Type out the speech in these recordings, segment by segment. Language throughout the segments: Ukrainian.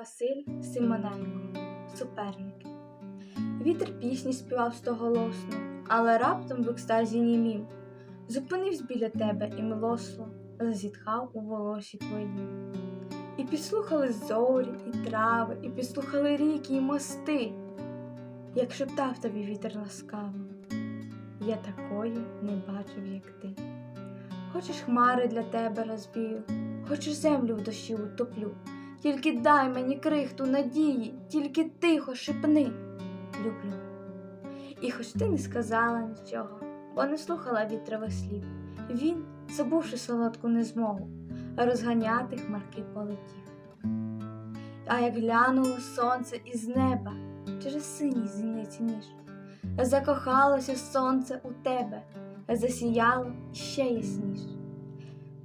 Василь Симоненко, суперники. Вітер пісні співав стоголосно, але раптом в екстазі німів. Зупинився біля тебе і милосло зазітхав у волосі твоїм. І підслухали зорі, і трави, і підслухали ріки, і мости, як шептав тобі вітер ласкаво, я такої не бачив, як ти. Хочеш хмари для тебе розбію, хочеш землю в дощі утоплю. Тільки дай мені крихту надії, тільки тихо шепни, люблю. І хоч ти не сказала нічого, бо не слухала вітрових слів, він, забувши солодку незмогу, розганяти хмарки полетів. А як глянуло сонце із неба через синій зіниці ніж, закохалося сонце у тебе, засіяло ще ясніш.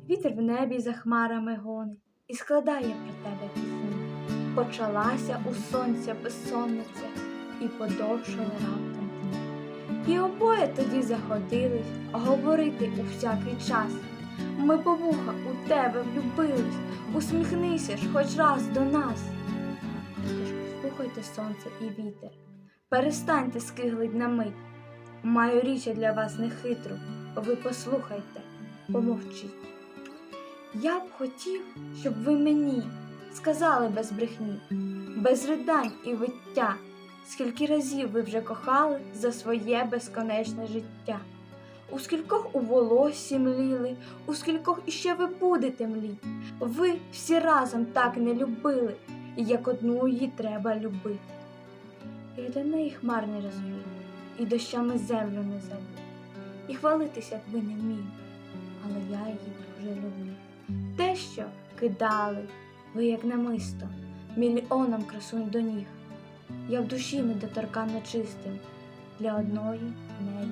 Вітер в небі за хмарами гонить і складає про тебе пісні. Почалася у сонця безсонниця і подовшили раптом. І обоє тоді заходились говорити у всякий час. Ми по вуха у тебе влюбились, усміхнися ж хоч раз до нас. Тож послухайте сонце і вітер, перестаньте скиглить на мить. Маю річ для вас нехитру, ви послухайте, помовчіть. Я б хотів, щоб ви мені сказали без брехні, без ридань і виття, скільки разів ви вже кохали за своє безконечне життя, у скількох у волоссі мліли, у скількох іще ви будете мліти. Ви всі разом так не любили, і як одну її треба любити. І для неї хмар не розвію, і дощами землю не залю, і хвалитися б ви не вмію, але я її дуже люблю. Те, що кидали ви, як намисто, мільйонам красунь до ніг, я в душі недоторканно чистим для одної неї.